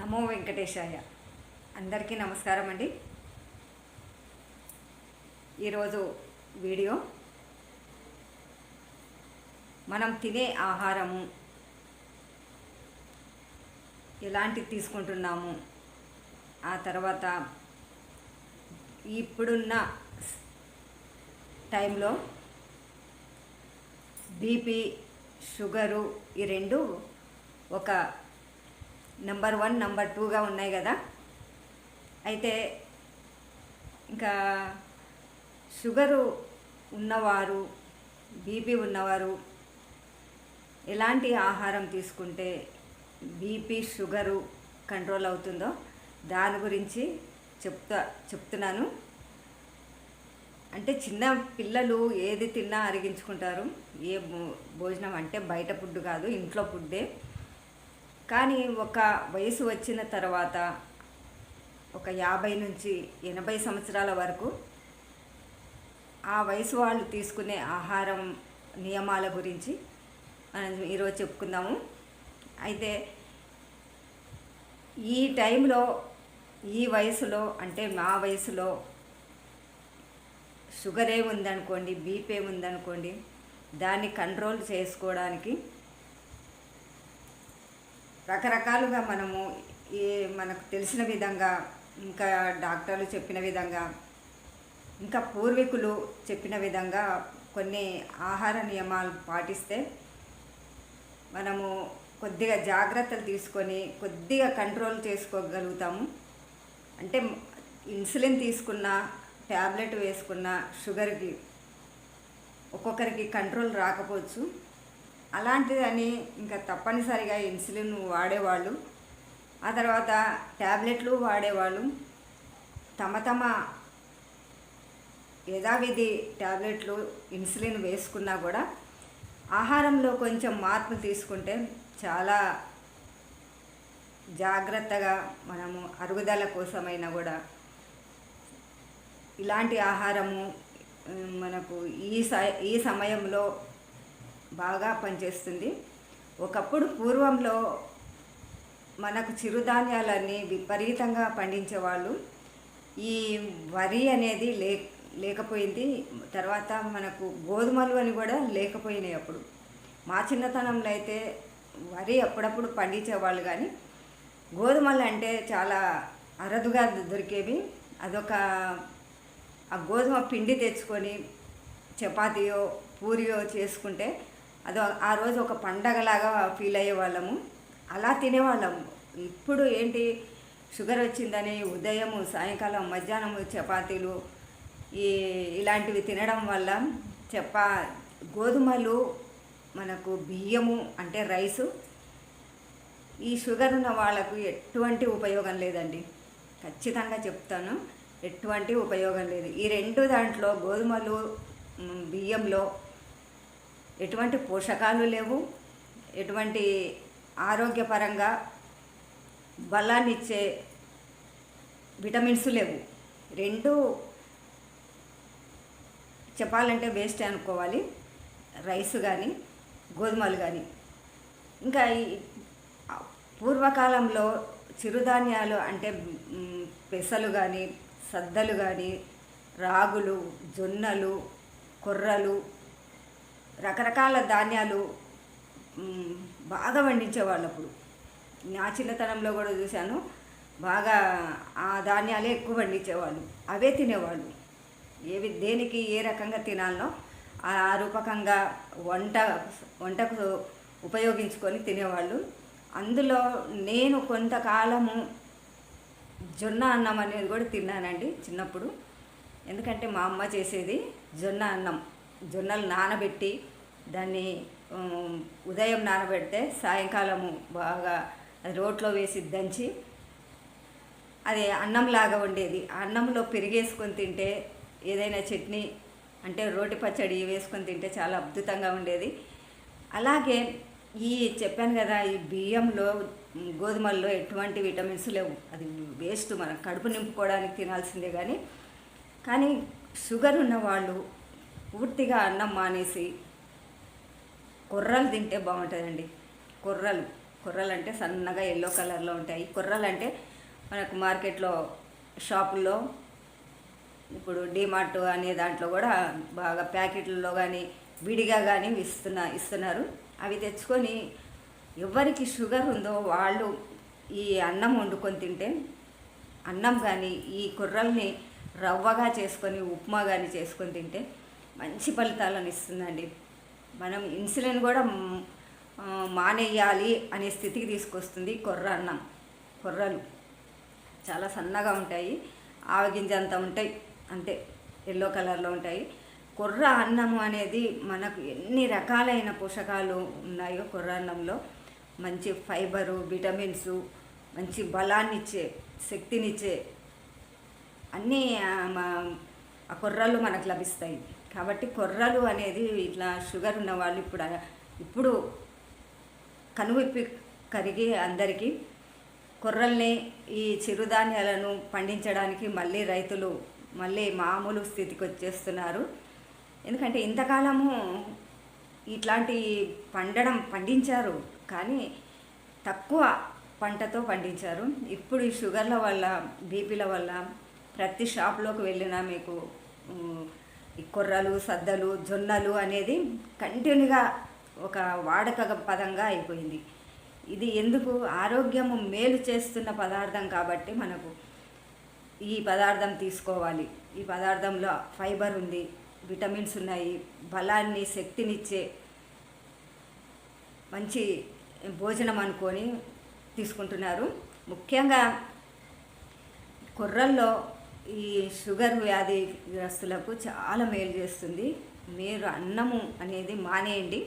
నమో వెంకటేశాయ. అందరికీ నమస్కారం అండి. ఈరోజు వీడియో మనం తినే ఆహారము ఎలాంటి తీసుకుంటున్నాము ఆ తర్వాత ఇప్పుడున్న టైంలో బీపీ షుగరు ఈ రెండు ఒక నెంబర్ వన్ నెంబర్ టూగా ఉన్నాయి కదా. అయితే ఇంకా షుగరు ఉన్నవారు బీపీ ఉన్నవారు ఎలాంటి ఆహారం తీసుకుంటే బీపీ షుగరు కంట్రోల్ అవుతుందో దాని గురించి చెప్తా చెప్తున్నాను. అంటే చిన్న పిల్లలు ఏది తిన్నా అరిగించుకుంటారు. ఏ భో- భోజనం అంటే బయట ఫుడ్ కాదు ఇంట్లో ఫుడ్డే. కానీ ఒక వయసు వచ్చిన తర్వాత ఒక యాభై నుంచి ఎనభై సంవత్సరాల వరకు ఆ వయసు వాళ్ళు తీసుకునే ఆహారం నియమాల గురించి మనం ఈరోజు చెప్పుకుందాము. అయితే ఈ టైంలో ఈ వయసులో అంటే మా వయసులో షుగర్ ఏముందనుకోండి బీపీ ఏముందనుకోండి దాన్ని కంట్రోల్ చేసుకోవడానికి రకరకాలుగా మనము ఏ మనకు తెలిసిన విధంగా ఇంకా డాక్టర్లు చెప్పిన విధంగా ఇంకా పూర్వీకులు చెప్పిన విధంగా కొన్ని ఆహార నియమాలు పాటిస్తే మనము కొద్దిగా జాగ్రత్తలు తీసుకొని కొద్దిగా కంట్రోల్ చేసుకోగలుగుతాము. అంటే ఇన్సులిన్ తీసుకున్న ట్యాబ్లెట్ వేసుకున్న షుగర్కి ఒక్కొక్కరికి కంట్రోల్ రాకపోవచ్చు. అలాంటిదని ఇంకా తప్పనిసరిగా ఇన్సులిన్ వాడేవాళ్ళు. ఆ తర్వాత ట్యాబ్లెట్లు వాడేవాళ్ళు. తమ తమ యథావిధి ట్యాబ్లెట్లు ఇన్సులిన్ వేసుకున్నా కూడా ఆహారంలో కొంచెం మార్పు తీసుకుంటే చాలా జాగ్రత్తగా మనము అరుగుదల కోసమైనా కూడా ఇలాంటి ఆహారము మనకు ఈ స ఈ సమయంలో బాగా పనిచేస్తుంది. ఒకప్పుడు పూర్వంలో మనకు చిరుధాన్యాలన్నీ విపరీతంగా పండించేవాళ్ళు. ఈ వరి అనేది లే లేకపోయింది. తర్వాత మనకు గోధుమలు అని కూడా లేకపోయినాయి అప్పుడు. మా చిన్నతనంలో అయితే వరి అప్పుడప్పుడు పండించేవాళ్ళు కానీ గోధుమలు అంటే చాలా అరుదుగా దొరికేవి. అదొక ఆ గోధుమ పిండి తెచ్చుకొని చపాతీయో పూరియో చేసుకుంటే అదో ఆ రోజు ఒక పండగలాగా ఫీల్ అయ్యే వాళ్ళము అలా తినేవాళ్ళము. ఇప్పుడు ఏంటి? షుగర్ వచ్చిందని ఉదయము సాయంకాలం మధ్యాహ్నము చపాతీలు ఈ ఇలాంటివి తినడం వల్ల చపా గోధుమలు మనకు బియ్యము అంటే రైసు. ఈ షుగర్ ఉన్న వాళ్ళకు ఎటువంటి ఉపయోగం లేదండి. ఖచ్చితంగా చెప్తాను ఎటువంటి ఉపయోగం లేదు. ఈ రెండు దాంట్లో గోధుమలు బియ్యంలో ఎటువంటి పోషకాలు లేవు ఎటువంటి ఆరోగ్యపరంగా బలాన్ని ఇచ్చే విటమిన్స్ లేవు. రెండు చెప్పాలంటే వేస్ట్ అనుకోవాలి. రైస్ కానీ గోధుమలు కానీ ఇంకా ఈ పూర్వకాలంలో చిరుధాన్యాలు అంటే పెసలు కానీ సద్దలు కానీ రాగులు జొన్నలు కొర్రలు రకరకాల ధాన్యాలు బాగా పండించేవాళ్ళు అప్పుడు. నా చిన్నతనంలో కూడా చూశాను. బాగా ఆ ధాన్యాలే ఎక్కువ పండించేవాళ్ళు అవే తినేవాళ్ళు. ఏవి దేనికి ఏ రకంగా తినాలనో ఆ రూపకంగా వంట వంటకు ఉపయోగించుకొని తినేవాళ్ళు. అందులో నేను కొంతకాలము జొన్న అన్నం అనేది కూడా తిన్నానండి చిన్నప్పుడు. ఎందుకంటే మా అమ్మ చేసేది జొన్న అన్నం. జొన్నలు నానబెట్టి దాన్ని ఉదయం నానబెడితే సాయంకాలము బాగా అది రోట్లో వేసి దంచి అది అన్నంలాగా ఉండేది ఆ అన్నంలో పెరిగేసుకొని తింటే ఏదైనా చట్నీ అంటే రోటి పచ్చడి వేసుకొని తింటే చాలా అద్భుతంగా ఉండేది. అలాగే ఈ చెప్పాను కదా ఈ బియ్యంలో గోధుమల్లో ఎటువంటి విటమిన్స్ లేవు. అది వేస్ట్ మనం కడుపు నింపుకోవడానికి తినాల్సిందే కానీ కానీ షుగర్ ఉన్న వాళ్ళు పూర్తిగా అన్నం మానేసి కొర్రలు తింటే బాగుంటుందండి. కొర్రలు. కొర్రలు అంటే సన్నగా ఎల్లో కలర్లో ఉంటాయి. కొర్రలు అంటే మనకు మార్కెట్లో షాపుల్లో ఇప్పుడు డిమార్ట్ అనే దాంట్లో కూడా బాగా ప్యాకెట్లలో కానీ విడిగా కానీ ఇస్తున్నా ఇస్తున్నారు. అవి తెచ్చుకొని ఎవరికి షుగర్ ఉందో వాళ్ళు ఈ అన్నం వండుకొని తింటే అన్నం కానీ ఈ కుర్రల్ని రవ్వగా చేసుకొని ఉప్మా కానీ చేసుకొని తింటే మంచి ఫలితాలను ఇస్తుందండి. మనం ఇన్సులిన్ కూడా మానేయాలి అనే స్థితికి తీసుకొస్తుంది కొర్ర అన్నం. కొర్రలు చాలా సన్నగా ఉంటాయి ఆవగింజ అంత ఉంటాయి అంతే ఎల్లో కలర్లో ఉంటాయి. కొర్ర అన్నము అనేది మనకు ఎన్ని రకాలైన పోషకాలు ఉన్నాయో కొర్ర అన్నంలో మంచి ఫైబరు విటమిన్స్ మంచి బలాన్నిచ్చే శక్తినిచ్చే అన్నీ ఆ కొర్రలు మనకు లభిస్తాయి. కాబట్టి కొర్రలు అనేది ఇట్లా షుగర్ ఉన్న వాళ్ళు ఇప్పుడు ఇప్పుడు కనువిప్పి కరిగి అందరికీ కొర్రల్ని ఈ చిరుధాన్యాలను పండించడానికి మళ్ళీ రైతులు మళ్ళీ మామూలు స్థితికి వచ్చేస్తున్నారు. ఎందుకంటే ఇంతకాలము ఇట్లాంటి పండడం పండించారు కానీ తక్కువ పంటతో పండించారు. ఇప్పుడు ఈ షుగర్ల వల్ల బీపీల వల్ల ప్రతి షాప్లోకి వెళ్ళినా మీకు ఈ కొర్రలు సద్దలు జొన్నలు అనేది కంటిన్యూగా ఒక వాడక పదంగా అయిపోయింది. ఇది ఎందుకు? ఆరోగ్యము మేలు చేస్తున్న పదార్థం కాబట్టి మనకు ఈ పదార్థం తీసుకోవాలి. ఈ పదార్థంలో ఫైబర్ ఉంది విటమిన్స్ ఉన్నాయి బలాన్ని శక్తినిచ్చే మంచి భోజనం అనుకొని తీసుకుంటున్నారు. ముఖ్యంగా కొర్రల్లో ఈ షుగర్ వ్యాధిగ్రస్తులకు చాలా మేలు చేస్తుంది. మీరు అన్నము అనేది మానేయండి.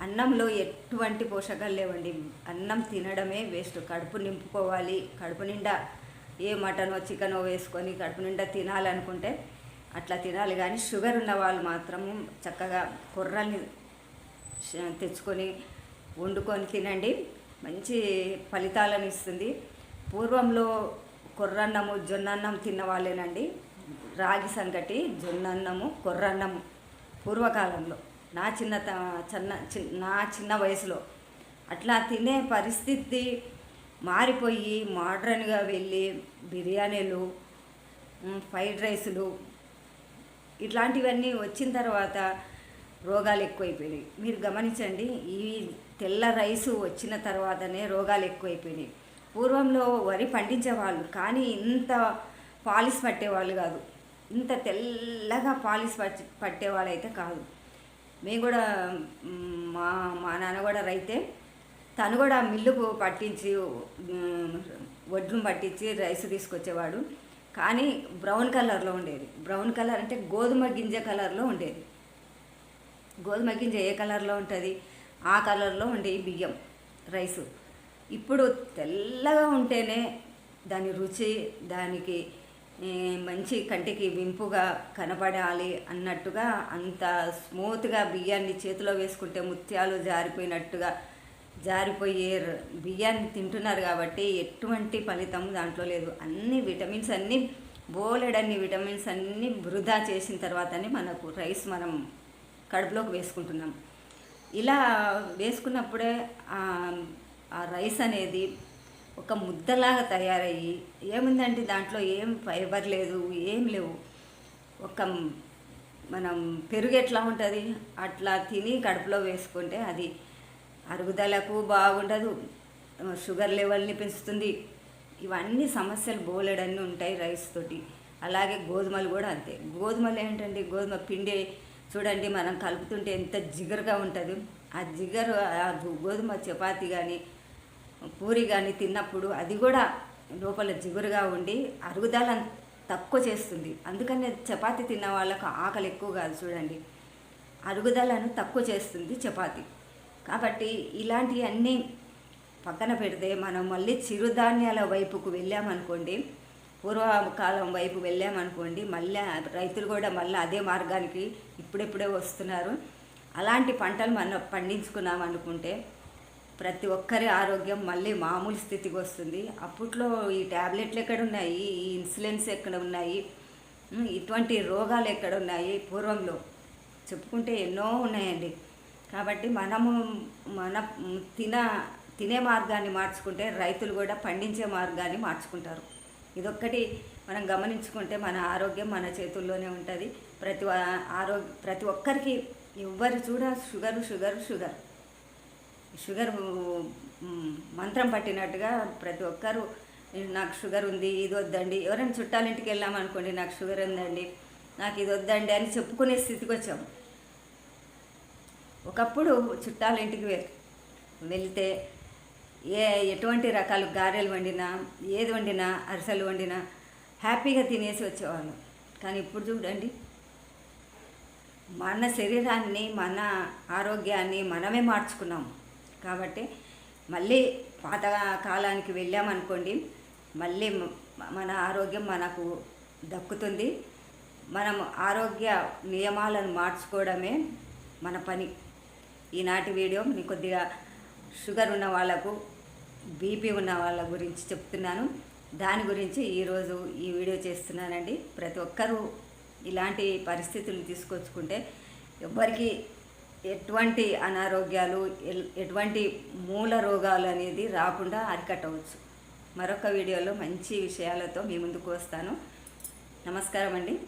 అన్నంలో ఎటువంటి పోషకాలు లేవండి. అన్నం తినడమే వేస్ట్. కడుపు నింపుకోవాలి. కడుపు నిండా ఏ మటనో చికెనో వేసుకొని కడుపు నిండా తినాలనుకుంటే అట్లా తినాలి. కానీ షుగర్ ఉన్న వాళ్ళు మాత్రము చక్కగా కొర్రల్ని తెచ్చుకొని వండుకొని తినండి. మంచి ఫలితాలను ఇస్తుంది. పూర్వంలో కొర్రన్నము జొన్నన్నం తిన్న వాళ్ళేనండి రాగి సంగటి జొన్నన్నము కొర్రన్నము పూర్వకాలంలో. నా చిన్న చిన్న నా చిన్న వయసులో. అట్లా తినే పరిస్థితి మారిపోయి మోడ్రన్గా వెళ్ళి బిర్యానీలు ఫ్రైడ్ రైసులు ఇట్లాంటివన్నీ వచ్చిన తర్వాత రోగాలు ఎక్కువైపోయినాయి. మీరు గమనించండి ఈ తెల్ల రైసు వచ్చిన తర్వాతనే రోగాలు ఎక్కువైపోయినాయి. పూర్వంలో వరి పండించేవాళ్ళు కానీ ఇంత పాలిస్ పట్టేవాళ్ళు కాదు. ఇంత తెల్లగా పాలిస్ పట్టి పట్టేవాళ్ళు అయితే కాదు. మేము కూడా మా మా నాన్న కూడా రైతే తను కూడా మిల్లుకు పట్టించి వడ్లు వడ్లను పట్టించి రైస్ తీసుకొచ్చేవాడు. కానీ బ్రౌన్ కలర్లో ఉండేది. బ్రౌన్ కలర్ అంటే గోధుమ గింజ కలర్లో ఉండేది. గోధుమ గింజ ఏ కలర్లో ఉంటుంది? ఆ కలర్లో ఉండే బియ్యం రైసు. ఇప్పుడు తెల్లగా ఉంటేనే దాని రుచి దానికి మంచి కంటికి వింపుగా కనపడాలి అన్నట్టుగా అంత స్మూత్గా బియ్యాన్ని చేతిలో వేసుకుంటే ముత్యాలు జారిపోయినట్టుగా జారిపోయే బియ్యాన్ని తింటున్నారు కాబట్టి ఎటువంటి ఫలితం దాంట్లో లేదు. అన్ని విటమిన్స్ అన్నీ బోలెడన్ని విటమిన్స్ అన్నీ వృధా చేసిన తర్వాతనే మనకు రైస్ మనం కడుపులోకి వేసుకుంటున్నాం. ఇలా వేసుకున్నప్పుడే ఆ రైస్ అనేది ఒక ముద్దలాగా తయారయ్యి ఏముందంటే దాంట్లో ఏం ఫైబర్ లేదు ఏం లేవు. ఒక మనం పెరుగు ఎట్లా ఉంటుంది? అట్లా తిని కడుపులో వేసుకుంటే అది అరుగుదలకు బాగుండదు. షుగర్ లెవెల్ని పెంచుతుంది. ఇవన్నీ సమస్యలు బోలెడన్నీ ఉంటాయి రైస్ తోటి. అలాగే గోధుమలు కూడా అంతే. గోధుమలు ఏంటండి? గోధుమ పిండి చూడండి మనం కలుపుతుంటే ఎంత జిగరుగా ఉంటుంది. ఆ జిగరు ఆ గోధుమ చపాతి కానీ పూరి కానీ తిన్నప్పుడు అది కూడా లోపల జిగురుగా ఉండి అరుగుదల తక్కువ చేస్తుంది. అందుకని చపాతి తిన్న వాళ్ళకు ఆకలి ఎక్కువ కాదు చూడండి. అరుగుదలను తక్కువ చేస్తుంది చపాతి. కాబట్టి ఇలాంటివన్నీ పక్కన పెడితే మనం మళ్ళీ చిరుధాన్యాల వైపుకు వెళ్ళామనుకోండి పూర్వకాలం వైపు వెళ్ళామనుకోండి మళ్ళీ రైతులు కూడా మళ్ళీ అదే మార్గానికి ఇప్పుడెప్పుడే వస్తున్నారు. అలాంటి పంటలు మనం పండించుకున్నాం అనుకుంటే ప్రతి ఒక్కరి ఆరోగ్యం మళ్ళీ మామూలు స్థితికి వస్తుంది. అప్పట్లో ఈ ట్యాబ్లెట్లు ఎక్కడ ఉన్నాయి? ఈ ఇన్సులిన్స్ ఎక్కడ ఉన్నాయి? ఇటువంటి రోగాలు ఎక్కడ ఉన్నాయి? పూర్వంలో చెప్పుకుంటే ఎన్నో ఉన్నాయండి. కాబట్టి మనము మన తిన తినే మార్గాన్ని మార్చుకుంటే రైతులు కూడా పండించే మార్గాన్ని మార్చుకుంటారు. ఇదొక్కటి మనం గమనించుకుంటే మన ఆరోగ్యం మన చేతుల్లోనే ఉంటుంది. ప్రతి ఆరోగ్య ప్రతి ఒక్కరికి ఎవ్వరు చూడ షుగర్ షుగర్ షుగర్. షుగర్ మంత్రం పట్టినట్టుగా ప్రతి ఒక్కరు నాకు షుగర్ ఉంది ఇది వద్దండి. ఎవరైనా చుట్టాలింటికి వెళ్ళామనుకోండి నాకు షుగర్ ఉందండి నాకు ఇది వద్దండి అని చెప్పుకునే స్థితికి వచ్చాము ఒకప్పుడు చుట్టాలింటికి వెళ్తే ఏ ఎటువంటి రకాలు గారెలు వండినా ఏది వండినా అరిసెలు వండినా హ్యాపీగా తినేసి వచ్చేవాళ్ళం. కానీ ఇప్పుడు చూడండి మన శరీరాన్ని మన ఆరోగ్యాన్ని మనమే మార్చుకున్నాం. కాబట్టి మళ్ళీ పాత కాలానికి వెళ్ళామనుకోండి మళ్ళీ మన ఆరోగ్యం మనకు దక్కుతుంది. మనం ఆరోగ్య నియమాలను మార్చుకోవడమే మన పని. ఈనాటి వీడియో మీకు కొద్దిగా షుగర్ ఉన్న వాళ్ళకు బీపీ ఉన్న వాళ్ళ గురించి చెప్తున్నాను. దాని గురించి ఈరోజు ఈ వీడియో చేస్తున్నానండి. ప్రతి ఒక్కరూ ఇలాంటి పరిస్థితులు తీసుకొచ్చుకుంటే ఎవ్వరికీ ఎటువంటి అనారోగ్యాలు ఎల్- ఎటువంటి మూల రోగాలు అనేది రాకుండా అరికట్టవచ్చు. మరొక వీడియోలో మంచి విషయాలతో మీ ముందుకు వస్తాను. నమస్కారం అండి